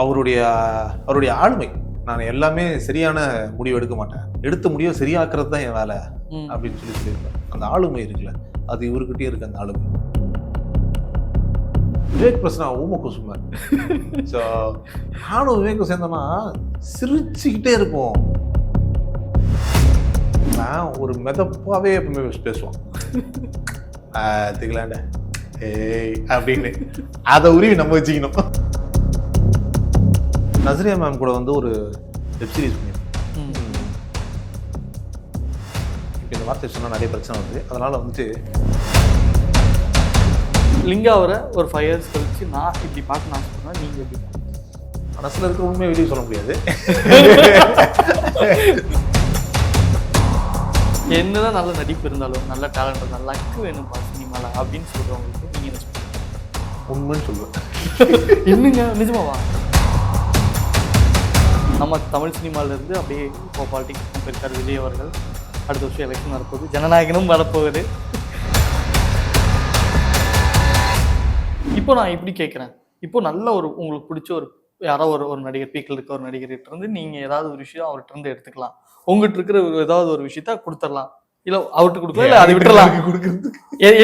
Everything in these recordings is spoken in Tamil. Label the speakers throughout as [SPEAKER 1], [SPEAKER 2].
[SPEAKER 1] அவருடைய அவருடைய ஆளுமை. நான் எல்லாமே சரியான முடிவு எடுக்க மாட்டேன். எடுத்த முடிவை சரியாக்குறது தான் என் வேலை. அப்படின்னு சொல்லி சொல்லியிருப்பார் அந்த ஆளுமை இருக்குல்ல அது இவர்கிட்டயே இருக்கு அந்த ஆளுமை. விவேக் பிரச்சனை ஊம குசும ஸோ நானும் விவேக்கும் சேர்ந்தோம்னா சிரிச்சுக்கிட்டே இருப்போம். நான் ஒரு மெதப்பாவே எப்பவுமே பேசுவான். திகலாண்ட ஏய் அப்படின்னு. அதை உருவி நம்ம வச்சுக்கணும். நஸ்ரியா மேம் கூட வந்து ஒரு வெப் சீரிஸ் பண்ணியிருக்கோம்
[SPEAKER 2] ம்.
[SPEAKER 1] இப்போ இந்த வார்த்தை சொன்னால் நிறைய பிரச்சனை வருது. அதனால வந்துட்டு
[SPEAKER 2] லிங்கா அவரை ஒரு ஃபைவ் இயர்ஸ் கழிச்சு நான் இப்படி பார்க்க நான் சொன்னேன் நீங்க எப்படி
[SPEAKER 1] மனசில் இருக்கிற உண்மையை வெளியே சொல்ல முடியாது.
[SPEAKER 2] என்னதான் நல்ல நடிப்பு இருந்தாலும் நல்ல டேலண்ட் இருந்தாலும் லக்கு வேணும்பா சினிமால அப்படின்னு சொல்றவங்களுக்கு நீங்க என்ன சொல்றீங்க?
[SPEAKER 1] உண்மைன்னு சொல்லுவேன்.
[SPEAKER 2] என்னங்க? நிஜமாவா? நம்ம தமிழ் சினிமால இருந்து அப்படியே இப்போ பாலிடிக்ஸ் போயிருக்கார் விஜய் அவர்கள். அடுத்த வருஷம் எலெக்ஷன் வரப்போகுது. ஜனநாயகனும் வரப்போகுது. இப்போ நான் இப்படி கேட்குறேன். இப்போ நல்ல ஒரு உங்களுக்கு பிடிச்ச ஒரு யாரோ ஒரு ஒரு நடிகர் பீக்கில் இருக்க ஒரு நடிகர்கிட்ட இருந்து நீங்க ஏதாவது ஒரு விஷயம் அவர்கிட்ட இருந்து எடுத்துக்கலாம். உங்ககிட்ட இருக்கிற ஏதாவது ஒரு விஷயத்த கொடுத்துடலாம். இல்ல அவர்கிட்ட கொடுக்கலாம் இல்ல அதை விட்டுறலாம்.
[SPEAKER 1] கொடுக்கறதுக்கு.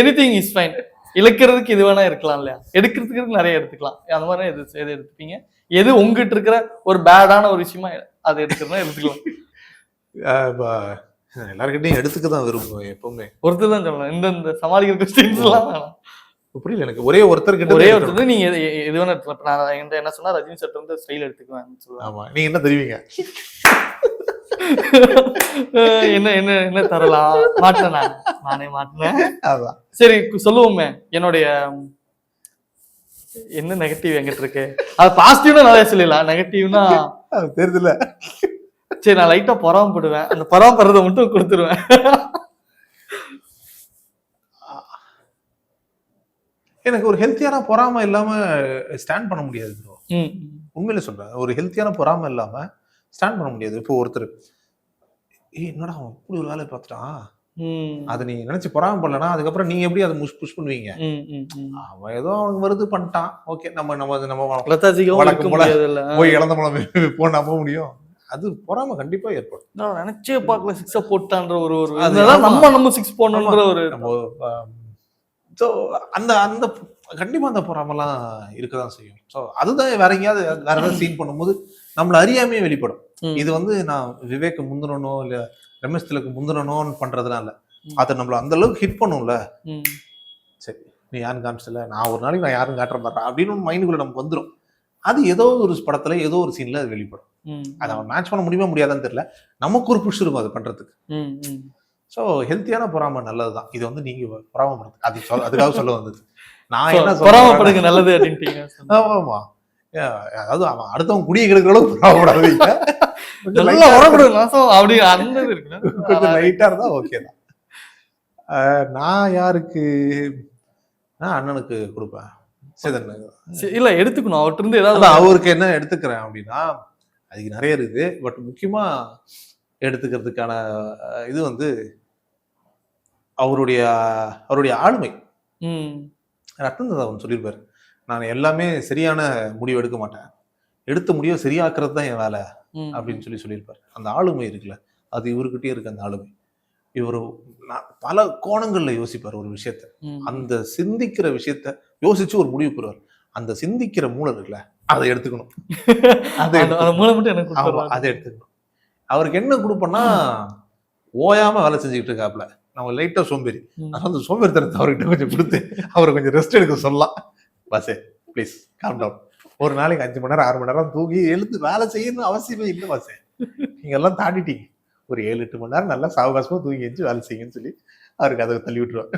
[SPEAKER 2] எனி திங் இஸ் ஃபைன் இழக்கிறதுக்கு இது வேணா இருக்கலாம் இல்லையா? எடுக்கிறதுக்கு நிறைய எடுத்துக்கலாம். அந்த மாதிரி எது எது எடுத்துப்பீங்க? எது உங்ககிட்ட இருக்கிற ஒரு பேடான ஒரு விஷயமா அதை எடுக்கிறதா எடுத்துக்கலாம்.
[SPEAKER 1] எல்லார்கிட்டயும் எடுத்துக்க தான் விரும்புவேன் எப்பவுமே.
[SPEAKER 2] ஒருத்தர் தான் சொல்லலாம் இந்த இந்த சமாளிக்கிற கொஸ்டின்ஸ் எல்லாம் வேணாம்.
[SPEAKER 1] புரியல எனக்கு ஒரே ஒருத்தர் கிட்ட
[SPEAKER 2] ஒரே ஒருத்தர் நீங்க எது வேணா எடுத்துக்கலாம். நான் என்ன சொன்னா ரஜினி சட்டை வந்து ஸ்டைல் எடுத்துக்குவேன் சொல்லுவேன்.
[SPEAKER 1] ஆமா. நீங்க என்ன தெரிவிங்க?
[SPEAKER 2] என்ன என்ன என்ன தரலாம் மாட்டேன்? நான் மாட்டினேன்.
[SPEAKER 1] அதான்
[SPEAKER 2] சரி சொல்லுவோமே. என்னுடைய என்ன நெகட்டிவ் எங்கிட்ட இருக்கு? அது பாசிட்டிவ்னா நிறைய சொல்லலாம் நெகட்டிவ்னா
[SPEAKER 1] அது தெரியுதுல்ல
[SPEAKER 2] சரி நான் லைட்டா பொறாமப்படுவேன். அந்த பொறாமப்படுறத மட்டும் கொடுத்துருவேன்.
[SPEAKER 1] எனக்கு ஒரு ஹெல்த்தியான பொறாம இல்லாம ஸ்டாண்ட் பண்ண முடியாது உண்மையில சொல்றேன். ஒரு ஹெல்த்தியான பொறாம இல்லாம ஸ்டாண்ட் பண்ண முடியாது. இப்போ ஒருத்தர் ஏய் என்னடா அவன் இப்படி ஒரு வேலையை பார்த்துட்டான் அதை நீ நினைச்சு பொறாம பண்ணலனா அதுக்கப்புறம் நீங்க எப்படி அதை புஷ் புஷ் பண்ணுவீங்க. அவன் ஏதோ அவனுக்கு வருது பண்ணிட்டான். ஓகே நம்ம நம்ம நம்ம வழக்கம்
[SPEAKER 2] இருக்க
[SPEAKER 1] போல. போய் இழந்த பழம் போன நம்ப முடியும். அது பொறாம கண்டிப்பா ஏற்படும்.
[SPEAKER 2] நான் நினைச்சே பார்க்கல சிக்ஸ போட்டான்ற ஒரு ஒரு
[SPEAKER 1] அது
[SPEAKER 2] இதுதான்
[SPEAKER 1] ஆமா.
[SPEAKER 2] நம்ம நம்ம சிக்ஸ் போடணுன்ற ஒரு
[SPEAKER 1] நம்ம ஸோ அந்த அந்த கண்டிப்பா அந்த பொறாமலாம் இருக்கதான் செய்யும். ஸோ அதுதான் வேற எங்கேயாவது வேற ஏதாவது சீன் பண்ணும்போது நம்மள அறியாமையே வெளிப்படும். இது வந்து நான் விவேக் முந்தினனோ இல்ல ரமேஷ் திலக்கு முந்தினனோன்னு பண்றதுலாம் இல்ல. அதை நம்மள அந்த அளவுக்கு ஹிட் பண்ணும்ல. சரி நீ யாரும் காமிச்சல நான் ஒரு நாளைக்கு நான் யாரும் காட்டுற பாடுறேன் அப்படின்னு மைண்டுக்குள்ள நமக்கு வந்துடும் அது ஏதோ ஒரு படத்துல ஏதோ ஒரு சீன்ல அது வெளிப்படும். அதை அவன் மேட்ச் பண்ண முடியுமா முடியாதான்னு தெரியல. நமக்கு ஒரு புஷ் இருக்கும் அது பண்றதுக்கு. ஸோ ஹெல்த்தியான பொறாமை நல்லதுதான். இது வந்து நீங்க பொறாமப்படுறது அது அதுக்காக சொல்ல வந்தது. நான் என்ன
[SPEAKER 2] பொறாமப்படுங்க நல்லது அப்படின்ட்டீங்க.
[SPEAKER 1] ஆமா ஆமா அதாவது அவன் அடுத்தவன் குடியை கெடுக்கிற அளவுக்கு கொஞ்சம்
[SPEAKER 2] நல்லா நாசம் அப்படி அந்த
[SPEAKER 1] கொஞ்சம் லைட்டா இருந்தா ஓகே தான். நான் யாருக்கு நான் அண்ணனுக்கு கொடுப்பேன்.
[SPEAKER 2] இல்ல எடுத்துக்கணும். அவர்கிட்ட இருந்து ஏதாவது
[SPEAKER 1] அவருக்கு என்ன எடுத்துக்கிறேன் அப்படின்னா அதுக்கு நிறைய இருக்குது. பட் முக்கியமா எடுத்துக்கிறதுக்கான இது வந்து அவருடைய அவருடைய ஆளுமை. ரத்தன் அவன் சொல்லியிருப்பாரு. நான் எல்லாமே சரியான முடிவு எடுக்க மாட்டேன். எடுத்த முடிவை சரியாக்குறது தான் என் வேலை அப்படின்னு சொல்லி சொல்லியிருப்பாரு. அந்த ஆளுமை இருக்குல்ல அது இவர்கிட்டயே இருக்கு அந்த ஆளுமை. இவர் பல கோணங்கள்ல யோசிப்பார் ஒரு விஷயத்த. அந்த சிந்திக்கிற விஷயத்த யோசிச்சு ஒரு முடிவு பெறுவார் அந்த சிந்திக்கிற மூளை இருக்குல்ல அதை எடுத்துக்கணும். அதை
[SPEAKER 2] மூளை மட்டும் எனக்கு
[SPEAKER 1] எடுத்துக்கணும். அவருக்கு என்ன கொடுப்போம்னா ஓயாம வேலை செஞ்சுக்கிட்டு இருக்காப்ல நம்ம லைட்டா சோம்பேறி. அதனால அந்த சோம்பேறித்தனத்தை அவர்கிட்ட கொஞ்சம் கொடுத்து அவரை கொஞ்சம் ரெஸ்ட் எடுக்க சொல்லலாம். பஸ்ஸே ப்ளீஸ் காம் டவுன் ஒரு நாளைக்கு அஞ்சு மணி நேரம் ஆறு மணி நேரம் தூங்கி எழுந்து வேலை செய்யணும்னு அவசியமே இல்லை பஸ்ஸே நீங்க எல்லாம் தாண்டிட்டீங்க. ஒரு ஏழு எட்டு மணி நேரம் நல்லா சாவகாசமா தூங்கி எழுந்து வேலை செய்யுங்கன்னு சொல்லி அவருக்கு அதை தள்ளி விட்டுருவார்.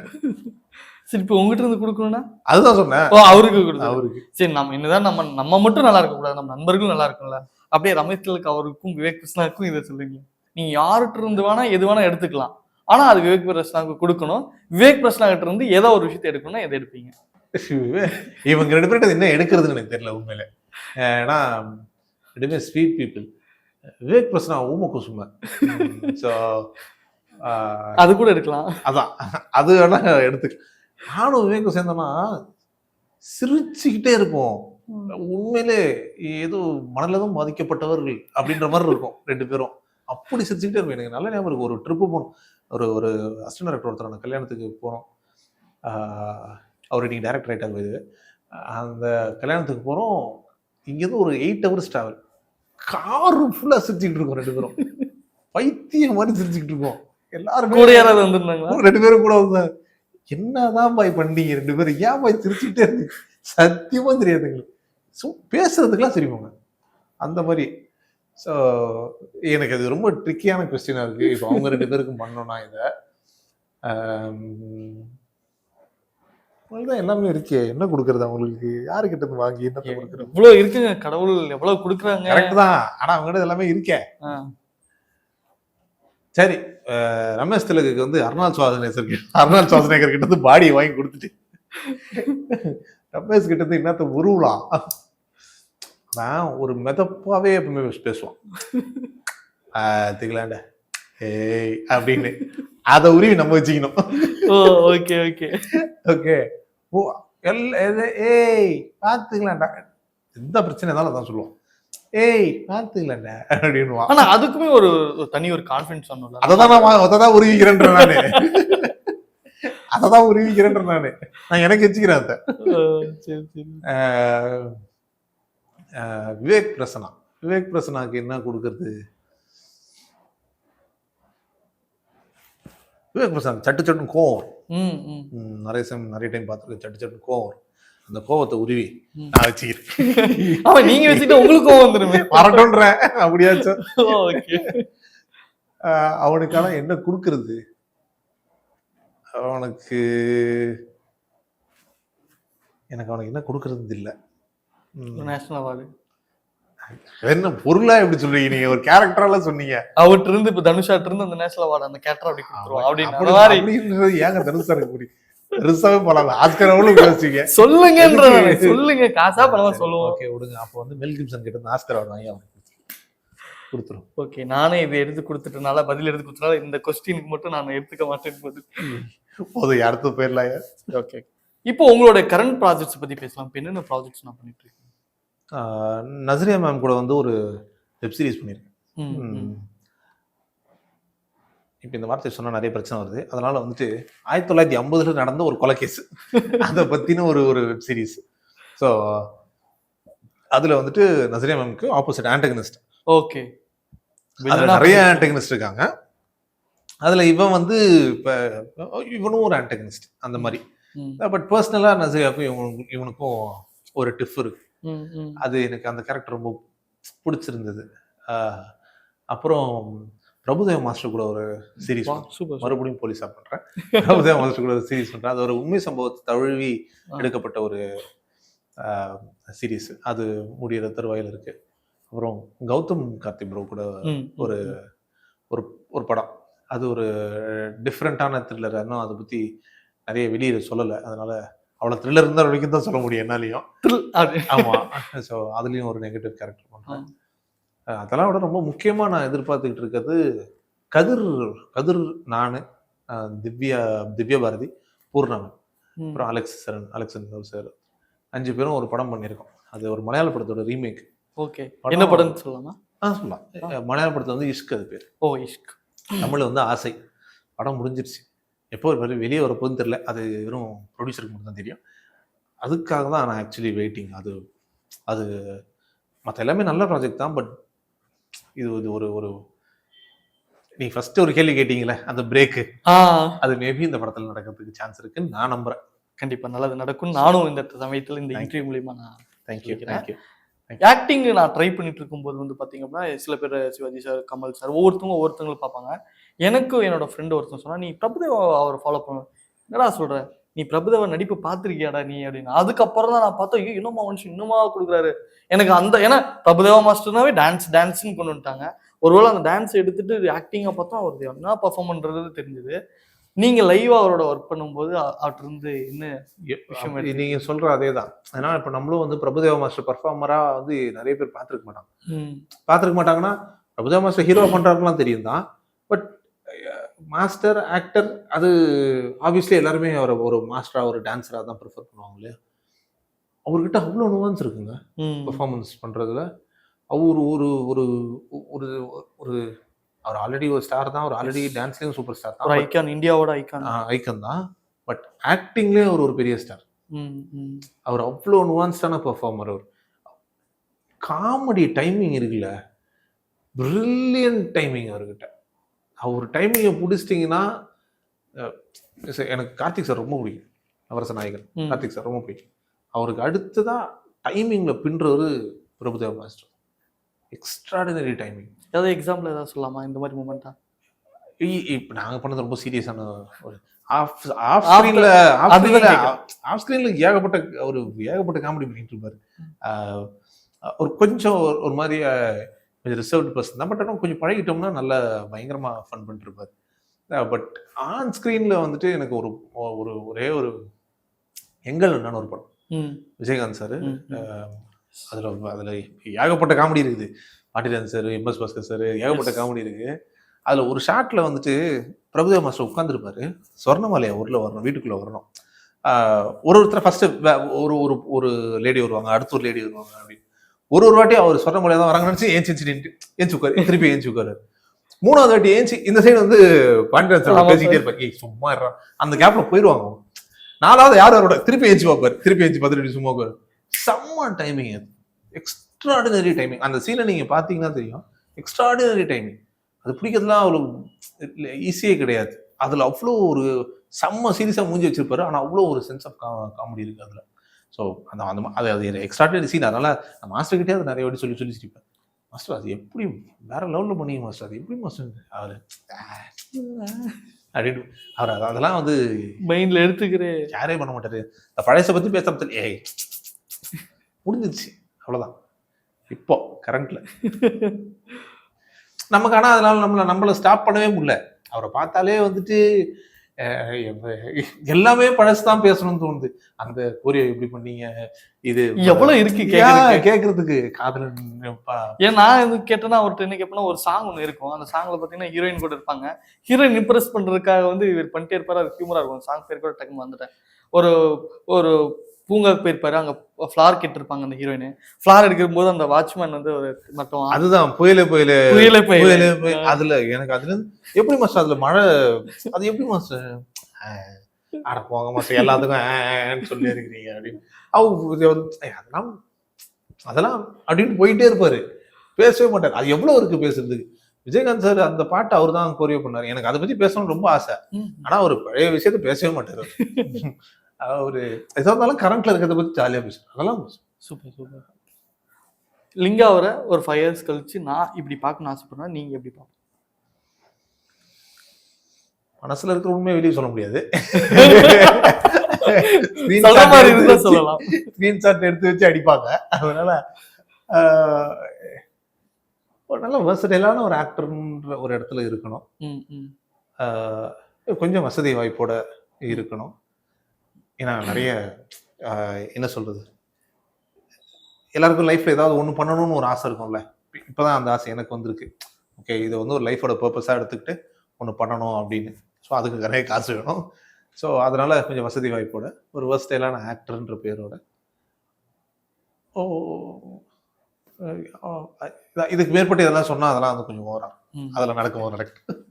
[SPEAKER 2] சரி இப்போ உங்ககிட்ட இருந்து கொடுக்கணும்னா?
[SPEAKER 1] அதுதான் சொன்னேன்.
[SPEAKER 2] ஓ அவருக்கு கொடுத்து
[SPEAKER 1] அவருக்கு.
[SPEAKER 2] சரி நம்ம என்னதான் நம்ம நம்ம மட்டும் நல்லா இருக்க கூடாது நம்ம நண்பர்களும் நல்லா இருக்கும்ல. அப்படியே ரமேஷ் திலக் அவருக்கும் விவேக் கிருஷ்ணாவுக்கும் இதை சொல்லுங்க நீங்க யார்கிட்ட இருந்து வேணா எது வேணா எடுத்துக்கலாம். ஆனா அது விவேக் கிருஷ்ணாவுக்கு கொடுக்கணும். விவேக் கிருஷ்ணா கிட்ட இருந்து ஏதோ ஒரு விஷயத்தை எடுக்கணும்னா எதை எடுப்பீங்க?
[SPEAKER 1] இவங்க ரெண்டு பேர்ட்ட என்ன எடுக்கிறதுன்னு எனக்கு தெரியல உண்மையில. ஏன்னா ரெண்டுமே ஸ்வீட் பீப்புள் விவேக் பிரச்சனை ஊம குசும ஸோ
[SPEAKER 2] அது கூட எடுக்கலாம்.
[SPEAKER 1] அதான். அது வேணா எடுத்து நானும் விவேக்கும் சேர்ந்தோம்னா சிரிச்சுக்கிட்டே இருப்போம். உண்மையிலே ஏதோ மனநலம் பாதிக்கப்பட்டவர்கள் அப்படின்ற மாதிரி இருக்கும் ரெண்டு பேரும். அப்படி சிரிச்சுக்கிட்டே இருக்கும் எனக்கு நல்ல ஞாபகம் இருக்கு. ஒரு ட்ரிப்பு போனோம். ஒரு ஒரு அசிஸ்டன்ட் டேரக்டர் ஒருத்தரோட கல்யாணத்துக்கு போனோம். அவர் இன்னைக்கு டேரக்டர் ஆகிட்டார் இது அந்த கல்யாணத்துக்கு போகிறோம் இங்கேருந்து ஒரு எயிட் ஹவர்ஸ் ட்ராவல் காரு ஃபுல்லாக சிரிச்சுக்கிட்டு இருக்கோம் ரெண்டு பேரும். பைத்தியம் மாதிரி சிரிச்சுக்கிட்டு இருக்கோம். எல்லாருமே
[SPEAKER 2] கூட யாராவது வந்திருந்தாங்களா?
[SPEAKER 1] ரெண்டு பேரும் கூட வந்து என்னதான் பாய் பண்ணீங்க ரெண்டு பேரும்? ஏன் பாய் சிரிச்சுக்கிட்டே இருக்கு சத்தியமா தெரியாது எங்களுக்கு. ஸோ பேசுறதுக்கெல்லாம் சிரிப்பாங்க. அந்த மாதிரி. ஸோ எனக்கு அது ரொம்ப ட்ரிக்கியான கொஸ்டினாக இருக்கு. இப்போ அவங்க ரெண்டு பேருக்கும் பண்ணோம்னா இதை. தான் எல்லாமே இருக்கே என்ன கொடுக்கறது அவங்களுக்கு? யாரு கிட்ட இருந்து வாங்கி என்னத்தை கொடுக்குறது?
[SPEAKER 2] இவ்வளவு இருக்குங்க கடவுள் எவ்வளவு கொடுக்குறாங்க?
[SPEAKER 1] கரெக்ட் தான். ஆனா அவங்க எல்லாமே இருக்கே. சரி ரமேஷ் திலகுக்கு வந்து அருணாள் சுவாசனேசர் அருணாள் சுவாசனேகர் கிட்ட இருந்து பாடியை வாங்கி கொடுத்துட்டு. ரமேஷ் கிட்ட இருந்து என்னத்த உருவலாம். நான் ஒரு மெதப்பாவே எப்பவுமே பேசுவான். திகலாண்ட ஏய் அப்படின்னு. அதை உருவி நம்ம வச்சுக்கணும்.
[SPEAKER 2] ஓ ஓகே ஓகே
[SPEAKER 1] ஓகே ஓ எல்ல ஏய் பார்த்துக்கலாம்டா. எந்த பிரச்சனை இருந்தாலும் அதான் சொல்லுவோம். ஏய் பார்த்துக்கலாம்டா அப்படின்னுவான்.
[SPEAKER 2] ஆனா அதுக்குமே ஒரு தனி ஒரு கான்பிடன்ஸ் சொன்னல
[SPEAKER 1] அதை தான் நான் அதை தான் உருவிக்கிறேன்ற நானு. அதை தான் உருவிக்கிறேன்ற நானு. நான் எனக்கு வச்சுக்கிறேன் அதை.
[SPEAKER 2] சரி சரி.
[SPEAKER 1] விவேக் பிரசனா. விவேக் பிரசனாக்கு என்ன கொடுக்கறது? விவேக் பிரசனா சட்டு சட்டுன்னு கோவம் வரும். நிறைய சமயம் நிறைய டைம் பார்த்துருக்கேன். சட்டு சட்டுன்னு கோவம் வரும். அந்த கோவத்தை உருவி. நான் வச்சுக்கிறேன்.
[SPEAKER 2] ஆமா நீங்க வச்சுட்டு உங்களுக்கும் வந்துருமே.
[SPEAKER 1] வரட்டும்ன்றேன். அப்படியாச்சும் அவனுக்கான என்ன கொடுக்கறது? அவனுக்கு எனக்கு அவனுக்கு என்ன கொடுக்கறது இல்ல.
[SPEAKER 2] நேஷனல் அவார்டு
[SPEAKER 1] என்ன பொருளா எப்படி சொல்றீங்க? நீங்க ஒரு கேரக்டரால சொன்னீங்க.
[SPEAKER 2] அவர்கிட்ட இருந்து இப்ப தனுஷாட்ட இருந்து அந்த நேஷனல் அவார்டு அந்த கேட்டர் அப்படி கொடுத்துருவோம் அப்படின்னு.
[SPEAKER 1] அப்படின்றது ஏங்க தனுசாருக்கு புரியும் பெருசாவே போலாம் ஆஸ்கர் அவ்வளவு யோசிச்சீங்க
[SPEAKER 2] சொல்லுங்கன்ற? சொல்லுங்க காசா பணமா சொல்லுவோம்.
[SPEAKER 1] ஓகே விடுங்க. அப்போ வந்து மெல் கிப்சன் கிட்ட இருந்து ஆஸ்கர் அவார்டு வாங்கி அவனுக்கு கொடுத்துரும்
[SPEAKER 2] ஓகே நானே இதை எடுத்து கொடுத்துட்டனால பதில் எடுத்து கொடுத்தனால இந்த கொஸ்டினுக்கு மட்டும் நான் எடுத்துக்க மாட்டேன் பதில்
[SPEAKER 1] போதும் அடுத்த பேர்ல
[SPEAKER 2] ஓகே இப்போ உங்களோட கரண்ட் ப்ராஜெக்ட்ஸ் பத்தி பேசலாம். இப்போ என்னென்ன ப்ராஜெக்ட்ஸ் நான் பண்ணிட்டு இருக்கேன்?
[SPEAKER 1] நஸ்ரியா மேம் கூட வந்து ஒரு வெப் சீரிஸ் பண்ணியிருக்கேன். இப்போ இந்த வார்த்தை சொன்னா நிறைய பிரச்சனை வருது. அதனால வந்துட்டு ஆயிரத்தி தொள்ளாயிரத்தி ஐம்பதுல நடந்த ஒரு கொலை கேஸ் அதை பத்தின ஒரு ஒரு வெப் சீரிஸ். ஸோ அதுல வந்துட்டு நஸ்ரியா மேம்க்கு ஆப்போசிட் ஆண்டகனிஸ்ட்
[SPEAKER 2] ஓகே.
[SPEAKER 1] அதுல நிறைய ஆண்டகனிஸ்ட் இருக்காங்க. அதுல இவன் வந்து இப்ப இவனும் ஒரு ஆண்டகனிஸ்ட் அந்த மாதிரி. பட் பர்சனலா நஸ்ரியாவுக்கும் இவனுக்கும் இவனுக்கும் ஒரு டிஃப் இருக்கு. அது எனக்கு அந்த கேரக்டர் ரொம்ப பிடிச்சிருந்தது. அப்புறம் பிரபுதேவ மாஸ்டர் கூட ஒரு சீரிஸ் மறுபடியும் போலீஸா பண்றேன் பிரபுதேவ மாஸ்டர் கூட ஒரு சீரிஸ் பண்றேன். அது ஒரு உண்மை சம்பவத்தை தழுவி. எடுக்கப்பட்ட ஒரு சீரிஸ் அது முடியிற தருவாயில் இருக்கு. அப்புறம் கௌதம் கார்த்தி ப்ரோ கூட ஒரு ஒரு ஒரு படம். அது ஒரு டிஃப்ரெண்ட்டான த்ரில்லர் இன்னும் அதை பத்தி நிறைய வெளியே சொல்லலை. அதனால அவ்வளோ த்ரில்லர் இருந்த வரைக்கும் தான் சொல்ல முடியும் என்னாலையும்.
[SPEAKER 2] Thrill அது.
[SPEAKER 1] ஆமா. ஸோ அதுலயும் ஒரு நெகட்டிவ் கேரக்டர் பண்றேன் அஹ் அதெல்லாம் விட ரொம்ப முக்கியமா நான் எதிர்பார்த்துக்கிட்டு இருக்கிறது கதிர் கதிர் நானு திவ்யா திவ்யா பாரதி பூர்ணமன். அப்புறம் அலெக்ஸ் சரண் அலெக்சன் சார். அஞ்சு பேரும் ஒரு படம் பண்ணியிருக்கோம். அது ஒரு மலையாள படத்தோட ரீமேக்
[SPEAKER 2] ஓகே. என்ன படம்னு சொல்லலாமா?
[SPEAKER 1] ஆ சொல்லலாம். மலையாள படத்துல வந்து இஷ்க் அது பேர்.
[SPEAKER 2] ஓ இஷ்க்.
[SPEAKER 1] தமிழ்ல வந்து ஆசை. படம் முடிஞ்சிருச்சு. எப்போ வெளி- வெளியே வரப்போகுதுன்னு தெரியல. அது வெறும் ப்ரொடியூசருக்கு மட்டும் தான் தெரியும். அதுக்காக தான் நான் ஆக்சுவலி வெயிட்டிங் அது அது மற்ற எல்லாமே நல்ல ப்ராஜெக்ட் தான் பட் இது இது ஒரு ஒரு நீ ஃபர்ஸ்ட் ஒரு கேள்வி கேட்டீங்களே அந்த பிரேக்கு அது மேபி இந்த படத்துல நடக்கிறதுக்கு சான்ஸ் இருக்குன்னு நான் நம்புறேன்.
[SPEAKER 2] கண்டிப்பா நல்லது நடக்கும். நானும் இந்த சமயத்துல இந்த இன்டர்வியூ மூலியமா நான்
[SPEAKER 1] thank you. Thank you
[SPEAKER 2] acting நான் ட்ரை பண்ணிட்டு இருக்கும்போது வந்து பாத்தீங்க அப்படின்னா சில பேர் சிவாஜி சார் கமல் சார் ஒவ்வொருத்தவங்க ஒவ்வொருத்தவங்களும் பார்ப்பாங்க. எனக்கு என்னோட ஃப்ரெண்டு ஒருத்தன் சொன்னா நீ பிரபுதேவா அவரை ஃபாலோ பண்ண. என்னடா சொல்ற? நீ பிரபுதேவா நடிப்பு பார்த்திருக்கியாடா நீ? அப்படின்னு. அதுக்கப்புறம் தான் நான் பார்த்தேன் ஐயோ இன்னுமா மனுஷன் இன்னுமா கொடுக்குறாரு? எனக்கு அந்த ஏன்னா பிரபுதேவா மாஸ்டர்னாவே டான்ஸ் டான்ஸ்னு கொண்டு வந்துட்டாங்க. ஒருவேளை அந்த டான்ஸ் எடுத்துட்டு ஆக்டிங்கை பார்த்தா அவர் என்ன பர்ஃபார்ம் பண்றது தெரிஞ்சது. நீங்க லைவா அவரோட ஒர்க் பண்ணும்போது அ- அவர்ட்ட இருந்து என்ன விஷயம்
[SPEAKER 1] அப்படி நீங்க சொல்ற அதே தான் ஏன்னா இப்ப நம்மளும் வந்து பிரபுதேவ மாஸ்டர் பர்ஃபார்மரா வந்து நிறைய பேர் பார்த்துருக்க மாட்டாங்க. பார்த்துருக்க மாட்டாங்கன்னா பிரபுதேவ மாஸ்டர் ஹீரோ பண்றாருலாம் தெரியும் தான் பட் மாஸ்டர் ஆக்டர் அது ஆப்வியஸ்லி எல்லாருமே அவரை ஒரு மாஸ்டரா ஒரு டான்ஸரா தான் ப்ரிஃபர் பண்ணுவாங்க இல்லையா? அவர்கிட்ட அவ்வளோ நுவான்ஸ் இருக்குங்க. பெர்ஃபார்மன்ஸ் பண்றதுல. அவர் ஒரு ஒரு ஒரு ஒரு அவர் ஆல்ரெடி ஒரு ஸ்டார் தான் அவர் ஆல்ரெடி டான்ஸ்லயும் சூப்பர் ஸ்டார் தான்
[SPEAKER 2] ஐகான் இந்தியாவோட ஐகான்
[SPEAKER 1] ஐக்கன் தான். பட் ஆக்டிங்லேயே அவர் ஒரு பெரிய ஸ்டார் அவர் அவ்வளோ நுவான்ஸ்டான பெர்ஃபார்மர் அவர். காமெடி டைமிங் இருக்குல்ல. பிரில்லியன்ட் டைமிங் அவர்கிட்ட. அவர் டைமிங்கை பிடிச்சிட்டிங்கன்னா எனக்கு கார்த்திக் சார் ரொம்ப பிடிக்கும். நவரச நாயகன். கார்த்திக் சார் ரொம்ப பிடிக்கும். அவருக்கு அடுத்ததா டைமிங்ல பின்றவர் பிரபுதேவ மாஸ்டர். எக்ஸ்ட்ராடினரி டைமிங்
[SPEAKER 2] ஏதாவது எக்ஸாம்பிள் ஏதாவது சொல்லலாமா? இந்த மாதிரி மூமெண்டா
[SPEAKER 1] இப்போ நாங்கள் பண்ணது ரொம்ப சீரியஸான ஒரு ஆஃப் ஆஃப் ஸ்க்ரீனில் ஆஃப் ஸ்க்ரீனில். ஆஃப் ஸ்க்ரீனில் ஏகப்பட்ட ஒரு ஏகப்பட்ட காமெடி பண்ணிட்டு இருப்பாரு. ஒரு கொஞ்சம் ஒரு- மாதிரி கொஞ்சம் ரிசர்வ்டு பர்சன் தான். பட் ஆனால் கொஞ்சம் பழகிட்டோம்னா நல்லா பயங்கரமாக ஃபன் பண்ணிட்டு இருப்பாரு பட் ஆன் ஸ்க்ரீனில் வந்துட்டு எனக்கு ஒரு ஒரு ஒரே ஒரு எங்கள் நான் ஒரு படம். விஜயகாந்த் சார். அதில் அதில் ஏகப்பட்ட காமெடி இருக்குது. Pattirajan sir M S Bhaskar sir ஏகப்பட்ட. காமெடி இருக்கு அதில் ஒரு ஷாட்ல வந்துட்டு பிரபுதேவ மாஸ்டர் உட்காந்துருப்பாரு சொர்ணமாலையா ஊரில் வரணும் வீட்டுக்குள்ளே வரணும். ஒரு ஒருத்தர் ஃபர்ஸ்ட் ஒரு ஒரு ஒரு லேடி வருவாங்க அடுத்த ஒரு லேடி வருவாங்க அப்படின்னு. ஒரு ஒரு வாட்டி அவர் சொர்ணமாலையா தான் வராங்க நினச்சி ஏஞ்சி ஏஞ்சி உட்காரு திருப்பி ஏஞ்சி உட்காரு. மூணாவது வாட்டி ஏஞ்சி இந்த சைடு வந்து பாண்டியராஜன் பேசிக்கிட்டே இருப்பாரு. ஏய் சும்மா அந்த கேப்ல போயிடுவாங்க அவங்க. நாலாவது யார் அவரோட திருப்பி ஏஞ்சி பார்ப்பாரு. திருப்பி ஏஞ்சி பார்த்துட்டு சும்மா உட்காரு. செம்ம டைமிங் அது. எக்ஸ்ட்ராடினரி டைமிங் அந்த சீனை நீங்க பாத்தீங்கன்னா தெரியும். எக்ஸ்ட்ராடினரி டைமிங் அது பிடிக்கிறதுலாம் அவ்வளோ ஈஸியே கிடையாது. அதுல அவ்வளோ ஒரு செம்ம சீரியஸா மூஞ்சி வச்சிருப்பாரு. ஆனா அவ்வளோ ஒரு சென்ஸ் ஆஃப் காமெடி இருக்கு அதுல. ஸோ அந்த அந்த அது அது எக்ஸ்ட்ராடினரி சீன் அதனால நான் மாஸ்டர் கிட்டே அதை நிறைய வாட்டி சொல்லி சொல்லி சிரிப்பேன். மாஸ்டர் அது எப்படி வேற லெவலில் பண்ணீங்க மாஸ்டர் அது எப்படி மாஸ்டர் அவர் அப்படின்னு அவர் அது- அதெல்லாம் வந்து
[SPEAKER 2] மைண்ட்ல எடுத்துக்கிறேன்
[SPEAKER 1] யாரே பண்ண மாட்டாரு. இந்த பழையசை பத்தி பேசுறது ஏய் முடிஞ்சிருச்சு. அவ்வளவுதான். இப்போ கரண்ட்ல நமக்கு ஆனா அதனால நம்மள நம்மள ஸ்டாப் பண்ணவே முடியல. அவரை பார்த்தாலே வந்துட்டு எல்லாமே பழசுதான் பேசணும்னு தோணுது. அந்த கோரியை எப்படி பண்ணீங்க இது
[SPEAKER 2] எவ்வளவு இருக்கு கேக்குறதுக்கு?
[SPEAKER 1] காதலன்
[SPEAKER 2] ஏன் நான் எது கேட்டேன்னா அவர்கிட்ட என்ன கேட்பேன்னா ஒரு சாங் ஒன்று இருக்கும். அந்த சாங்ல பாத்தீங்கன்னா ஹீரோயின் கூட இருப்பாங்க. ஹீரோயின் இம்ப்ரெஸ் பண்றதுக்காக வந்து இவர் பண்ணிட்டே இருப்பாரு. அது ஹியூமரா இருக்கும். சாங் பேர் கூட டக்குன்னு வந்துட்டேன் ஒரு ஒரு பூங்காக்கு போயிருப்பாரு அங்க ஃபிளார் கேட்டிருப்பாங்க அந்த ஹீரோயின் ஃபிளார் எடுக்கும்போது அந்த வாட்ச்மேன் வந்து ஒரு மட்டும்
[SPEAKER 1] அதுதான் புயலே புயலே.
[SPEAKER 2] புயலே
[SPEAKER 1] புயலே. அதுல எனக்கு அதுல எப்படி மாஸ்டர் அதுல மழை அது எப்படி மாஸ்டர் ஆஹ், அட போங்க மாஸ்டர் எல்லாத்துக்கும் சொல்லி இருக்கிறீங்க அப்படின்னு. அவ அதெல்லாம் அதெல்லாம் அப்படின்னு போயிட்டே இருப்பாரு. பேசவே மாட்டார். அது எவ்வளவு இருக்கு பேசுறதுக்கு. விஜயகாந்த் சார் அந்த பாட்டு அவர் தான் கோரியோ பண்ணாரு. எனக்கு அதை பத்தி பேசணும்னு ரொம்ப ஆசை. ஆனா ஒரு பழைய விஷயத்த பேசவே மாட்டாரு. அவரு எதா இருந்தாலும் கரண்ட்ல இருக்கிறத பத்தி ஜாலியா பேசுறாரு அதெல்லாம்
[SPEAKER 2] சூப்பர் சூப்பர். லிங்கா அவரை ஒரு ஃபைவ் இயர்ஸ் கழிச்சு நான் இப்படி பார்க்கணும்னு ஆசைப்படுறேன் நீங்க எப்படி பார்ப்பீங்க?
[SPEAKER 1] மனசுல இருக்கிற உண்மையை வெளியே சொல்ல முடியாது.
[SPEAKER 2] சொல்லலாம்.
[SPEAKER 1] ஸ்கிரீன்ஷாட் எடுத்து வச்சு அடிப்பாங்க. அதனால ஒரு நல்ல வசதியிலான ஒரு ஆக்டர்ன்ற ஒரு இடத்துல இருக்கணும்.
[SPEAKER 2] ம், ம்.
[SPEAKER 1] ஆஹ், கொஞ்சம் வசதி வாய்ப்போட இருக்கணும். ஏன்னா நிறைய என்ன சொல்றது? எல்லாருக்கும் லைஃப்ல ஏதாவது ஒன்று பண்ணணும்னு ஒரு ஆசை இருக்கும்ல. இப்ப- இப்பதான் அந்த ஆசை எனக்கு வந்திருக்கு. ஓகே இதை வந்து ஒரு லைஃபோட பர்பஸாக எடுத்துக்கிட்டு ஒன்று பண்ணணும் அப்படின்னு. ஸோ அதுக்கு நிறைய காசு வேணும். ஸோ அதனால கொஞ்சம் வசதி வாய்ப்போட ஒரு வசதியிலான ஆக்டர்ன்ற பேரோட. ஓ இதுக்கு மேற்பட்டு இதெல்லாம் சொன்னா அதெல்லாம் வந்து கொஞ்சம் ஓவரா.
[SPEAKER 2] ம்.
[SPEAKER 1] அதெல்லாம் நடக்கும் நடக்கும்.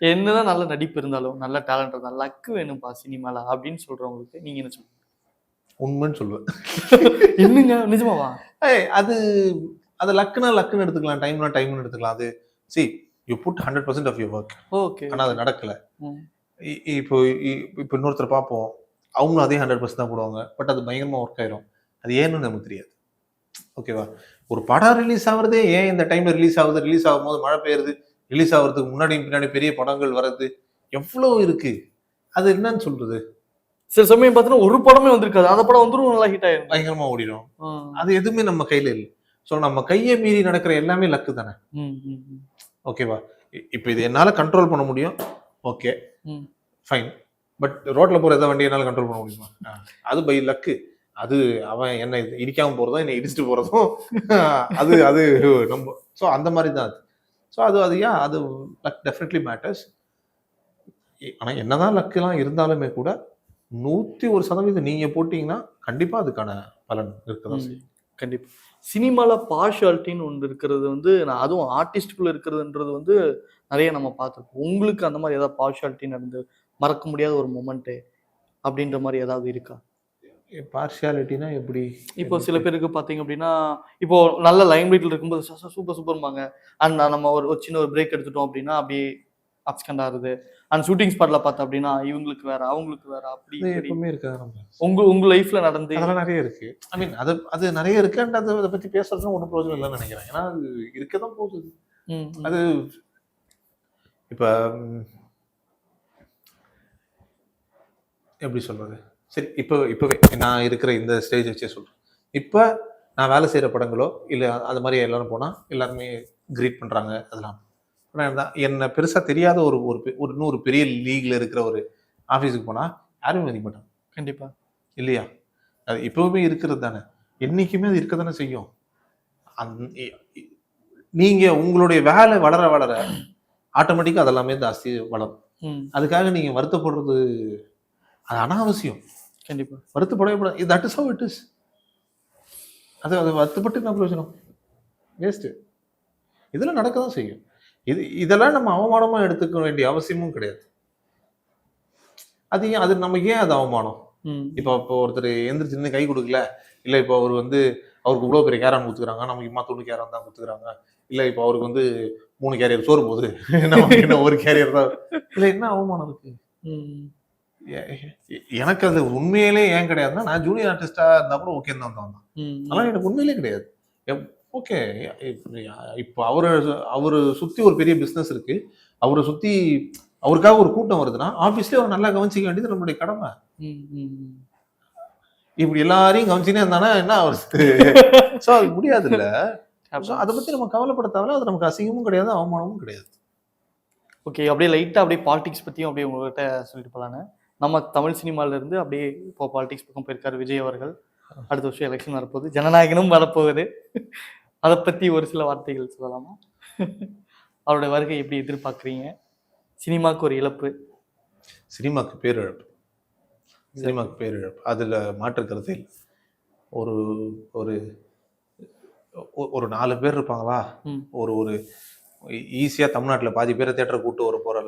[SPEAKER 2] என்னதான் நல்ல நடிப்பு இருந்தாலும் நல்ல டேலண்ட் இருந்தாலும் லக்கு வேணும்பா சினிமால அப்படின்னு சொல்றவங்களுக்கு நீங்க என்ன சொல்லுங்க
[SPEAKER 1] உண்மைன்னு சொல்லுவேன்.
[SPEAKER 2] என்னங்க? நிஜமாவா?
[SPEAKER 1] ஏய் அது அது லக்குனா லக்குன்னு எடுத்துக்கலாம் டைம்னா டைம்னு எடுத்துக்கலாம். அது see you put hundred percent of your work
[SPEAKER 2] okay.
[SPEAKER 1] ஆனால் அது நடக்கல. இப்போ இப்போ இன்னொருத்தர் பார்ப்போம். அவங்களும் அதே ஹண்ட்ரட் பர்சன்ட் தான் போடுவாங்க. பட் அது பயங்கரமா ஒர்க் ஆயிரும். அது ஏன்னு நமக்கு தெரியாது. ஓகேவா? ஒரு படம் ரிலீஸ் ஆகுறதே ஏன் இந்த டைம்ல ரிலீஸ் ஆகுது? ரிலீஸ் ஆகும்போது மழை பெய்யுறது ரிலீஸ் ஆகுறதுக்கு முன்னாடி பின்னாடி பெரிய படங்கள் வர்றது எவ்வளவு இருக்கு? அது என்னன்னு சொல்றது?
[SPEAKER 2] சில சமயம் பார்த்தீங்கன்னா ஒரு படமே வந்திருக்காது. அந்த படம் வந்துரும் நல்லா ஹிட் ஆயிரும்.
[SPEAKER 1] பயங்கரமா ஓடிடும் அது எதுவுமே நம்ம கையில இல்லை. ஸோ நம்ம கையை மீறி நடக்கிற எல்லாமே லக்கு தானே. ஓகேவா இப்போ இது என்னால கண்ட்ரோல் பண்ண முடியும்? ஓகே. ஃபைன் பட் ரோட்ல போற எதாவது வண்டி என்னால கண்ட்ரோல் பண்ண முடியுமா? அது பை லக்கு அது அவன் என்ன இது இடிக்காம போறதும் என்ன இடிச்சுட்டு போறதும்? அது அது நம்ம ஸோ அந்த மாதிரி தான் அது. ஸோ அது அது ஏன் அது லக் டெஃபினெட்லி மேட்டர்ஸ் ஆனா என்னதான் லக்குலாம் இருந்தாலுமே கூட நூத்தி ஒரு சதவீதம் நீங்க போட்டீங்கன்னா கண்டிப்பா அதுக்கான பலன் இருக்கதான் செய்யும்.
[SPEAKER 2] கண்டிப்பா. சினிமால பார்ஷாலிட்டின்னு ஒன்று இருக்கிறது வந்து நான் அதுவும் ஆர்டிஸ்டுக்குள்ள இருக்கிறதுன்றது வந்து நிறைய நம்ம பார்த்துருக்கோம் உங்களுக்கு அந்த மாதிரி ஏதாவது பார்ஷாலிட்டி நடந்து மறக்க முடியாத ஒரு மொமெண்ட்டு அப்படின்ற மாதிரி ஏதாவது இருக்கா?
[SPEAKER 1] பார்ஷியாலிட்டினா எப்படி?
[SPEAKER 2] இப்போ சில பேருக்கு பார்த்தீங்க அப்படின்னா இப்போ நல்ல லைம் லைட்ல இருக்கும்போது சூப்பர் சூப்பர்பாங்க அண்ட் நம்ம ஒரு சின்ன ஒரு பிரேக் எடுத்துட்டோம் அப்படின்னா அப்படியே அப்ஸ்கண்ட் ஆகுது. அண்ட் ஷூட்டிங் ஸ்பாட்ல பார்த்தோம் அப்படின்னா இவங்களுக்கு வேற அவங்களுக்கு வேற அப்படி.
[SPEAKER 1] எப்பவுமே இருக்காது
[SPEAKER 2] உங்க உங்க லைஃப்ல நடந்து
[SPEAKER 1] அதெல்லாம் நிறைய இருக்கு. ஐ மீன் அது அது நிறைய இருக்கு and அது அதை பத்தி பேசுறதுன்னு ஒன்றும் பிரயோஜனம் இல்லைன்னு நினைக்கிறேன். ஏன்னா அது இருக்கதான் போகுது.
[SPEAKER 2] ம், ம்.
[SPEAKER 1] அது இப்ப எப்படி சொல்றது? சரி இப்போ இப்பவே நான் இருக்கிற இந்த ஸ்டேஜ் வச்சே சொல்றேன். இப்போ நான் வேலை செய்யற படங்களோ இல்ல அது மாதிரி எல்லாரும் போனா எல்லாருமே கிரீட் பண்றாங்க அதெல்லாம். ஆனா என்ன- என்ன பெருசா தெரியாத ஒரு ஒரு பெ- ஒரு இன்னொரு பெரிய லீக்ல இருக்கிற ஒரு ஆஃபீஸுக்கு போனா யாருமே மதிக்க மாட்டாங்க.
[SPEAKER 2] கண்டிப்பா.
[SPEAKER 1] இல்லையா? அது இப்பவுமே இருக்கிறது தானே. என்னைக்குமே அது இருக்க தானே செய்யும். அந்- இ- இ- நீங்க உங்களுடைய வேலை வளர வளர ஆட்டோமேட்டிக்கா அதெல்லாமே ஜாஸ்தி வளரும். அதுக்காக நீங்க வருத்தப்படுறது அது அனாவசியம்.
[SPEAKER 2] கண்டிப்பா.
[SPEAKER 1] வருத்தப்படவே கூடாது that is how it is அது அது வருத்தப்பட்டு என்ன பிரயோஜனம்? வேஸ்ட்டு இதெல்லாம் நடக்க தான் செய்யும். இது இதெல்லாம் நம்ம அவமானமா எடுத்துக்க வேண்டிய அவசியமும் கிடையாது. அது ஏன் அது நமக்கு ஏன் அது அவமானம்? இப்போ இப்போ ஒருத்தர் எந்திரிச்சு நின்னு கை கொடுக்கல. இல்ல இப்போ அவர் வந்து அவருக்கு இவ்வளோ பெரிய கேரான் கொடுத்துக்கிறாங்க. நமக்கு இம்மா துணி கேரான் தான் கொடுத்துக்கிறாங்க. இல்ல இப்போ அவருக்கு வந்து மூணு கேரியர் சோறு போகுது என்ன ஒரு கேரியர் தான். இல்ல என்ன அவமானம் இருக்கு? எனக்கு அது உண்மையிலே ஏன் கிடையாதுன்னா நான் ஜூனியர் ஆர்டிஸ்டா கூட ஓகே தான் தான் அதெல்லாம் எனக்கு உண்மையிலே கிடையாது. ஓகே இப்போ அவரை அவரை சுத்தி ஒரு பெரிய பிசினஸ் இருக்கு. அவரை சுத்தி அவருக்காக ஒரு கூட்டம் வருதுன்னா ஆபீஸ்லயே அவர் நல்லா கவனிச்சிக்க வேண்டியது நம்மளுடைய கடமை. இப்படி எல்லாரையும் கவனிச்சுனே இருந்தானா என்ன அவருக்கு சோ அது முடியாது இல்ல அதை பத்தி நம்ம கவலைப்பட தேவையில்ல. அது நமக்கு அசிங்கமும் கிடையாது அவமானமும் கிடையாது.
[SPEAKER 2] ஓகே அப்படியே லைட்டா அப்படியே பாலிடிக்ஸ் பத்தியும் அப்படியே உங்ககிட்ட சொல்லிட்டு போலான்னு. நம்ம தமிழ் சினிமால இருந்து அப்படியே இப்போ பாலிடிக்ஸ் பக்கம் போயிருக்காரு விஜய் அவர்கள். அடுத்த வருஷம் எலெக்ஷன் வரப்போகுது. ஜனநாயகனும் வரப்போகுது. அதை பத்தி ஒரு சில வார்த்தைகள் சொல்லலாமா? அவருடைய வருகை எப்படி எதிர்பார்க்குறீங்க? சினிமாக்கு ஒரு இழப்பு.
[SPEAKER 1] சினிமாக்கு பேரிழப்பு. சினிமாக்கு பேரிழப்பு. அதுல மாற்று கருத்து இல்லை. ஒரு ஒரு ஒரு நாலு பேர் இருப்பாங்களா. ஒரு ஒரு ஈஸியா தமிழ்நாட்டுல பாதி பேரை தேட்டரை கூட்டு வர போற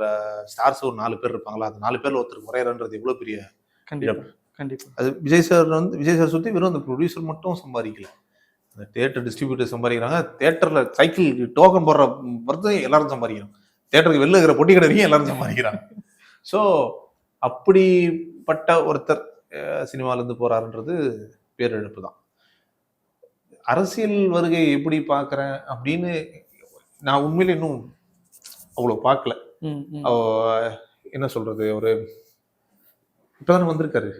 [SPEAKER 1] ஸ்டார்ஸ் ஒரு நாலு பேர் இருப்பாங்களா? அந்த நாலு பேர்ல ஒருத்தர் குறையறன்றது எவ்வளவு பெரிய
[SPEAKER 2] கண்டிப்பா கண்டிப்பா.
[SPEAKER 1] அது விஜய் சார் வந்து விஜய் சார் சுத்தி வெறும் அந்த ப்ரொடியூசர் மட்டும் சம்பாதிக்கல. அந்த தேட்டர் டிஸ்ட்ரிபியூட்டர் சம்பாதிக்கிறாங்க. தேட்டர்ல சைக்கிள் டோக்கன் போடுற வரதையும் எல்லாரும் சம்பாதிக்கிறாங்க. தேட்டருக்கு வெளில இருக்கிற பொட்டி கடையும் எல்லாரும் சம்பாதிக்கிறாங்க. ஸோ அப்படிப்பட்ட ஒருத்தர் அஹ், சினிமால இருந்து போறாருன்றது பேரிழப்பு தான் அரசியல் வருகை எப்படி பார்க்கறேன் அப்படின்னு நான் உண்மையில இன்னும் அவ்வளோ பார்க்கல. என்ன சொல்றது ஒரு இப்பதான் வந்திருக்காரு.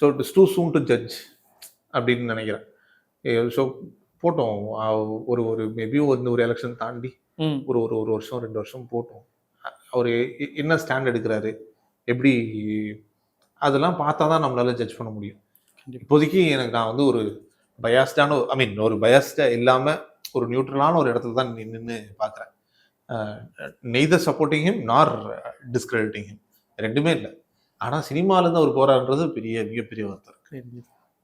[SPEAKER 1] So it's too soon to judge அப்படின்னு நினைக்கிறேன். ஸோ போட்டோம். ஒரு ஒரு மேபி ஒரு ஒரு எலெக்ஷன் தாண்டி ஒரு ஒரு ஒரு வருஷம் ரெண்டு வருஷம் போட்டோம். அவர் என்ன ஸ்டாண்ட் எடுக்கிறாரு எப்படி அதெல்லாம் பார்த்தா தான் நம்மளால ஜட்ஜ் பண்ண முடியும். இப்போதைக்கு எனக்கு நான் வந்து ஒரு பயாஸ்டான ஐ மீன் ஒரு பயாஸ்டா இல்லாம ஒரு நியூட்ரலான ஒரு இடத்துல தான் நின்று பார்க்குறேன் neither supporting him nor discrediting him ரெண்டுமே இல்லை. ஆனால் சினிமாலேருந்து அவர் போறாருன்றது பெரிய மிகப்பெரிய ஒருத்தர்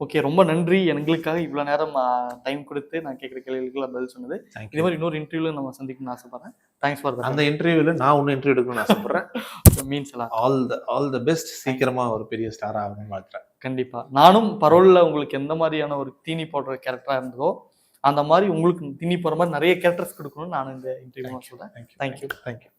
[SPEAKER 2] ஓகே ரொம்ப நன்றி. எங்களுக்காக இவ்வளோ நேரம் டைம் கொடுத்து நான் கேட்குற கேள்விகளுக்கு பதில் சொன்னது. இதே மாதிரி இன்னொரு இன்டர்வியூல நம்ம சந்திக்கணும்னு ஆசைப்படுறேன். தேங்க்ஸ் ஃபார்
[SPEAKER 1] அந்த இன்டர்வியூவில் நான் ஒன்று இன்டர்வியூ எடுக்கணும்னு ஆசைப்படுறேன்.
[SPEAKER 2] மீன்ஸ் எல்லாம்
[SPEAKER 1] all the all the best சீக்கிரமா ஒரு பெரிய ஸ்டார் ஆகணும்னு வாழ்த்துறேன்.
[SPEAKER 2] கண்டிப்பா. நானும் பரோல்ல உங்களுக்கு எந்த மாதிரியான ஒரு தீனி போடுற கேரக்டரா இருந்ததோ அந்த மாதிரி உங்களுக்கு தீனி போடுற மாதிரி நிறைய கேரக்டர்ஸ் கொடுக்கணும்னு நான் இந்த இன்டர்வியூ
[SPEAKER 1] தேங்க்யூ
[SPEAKER 2] தேங்க்யூ
[SPEAKER 1] தேங்க்யூ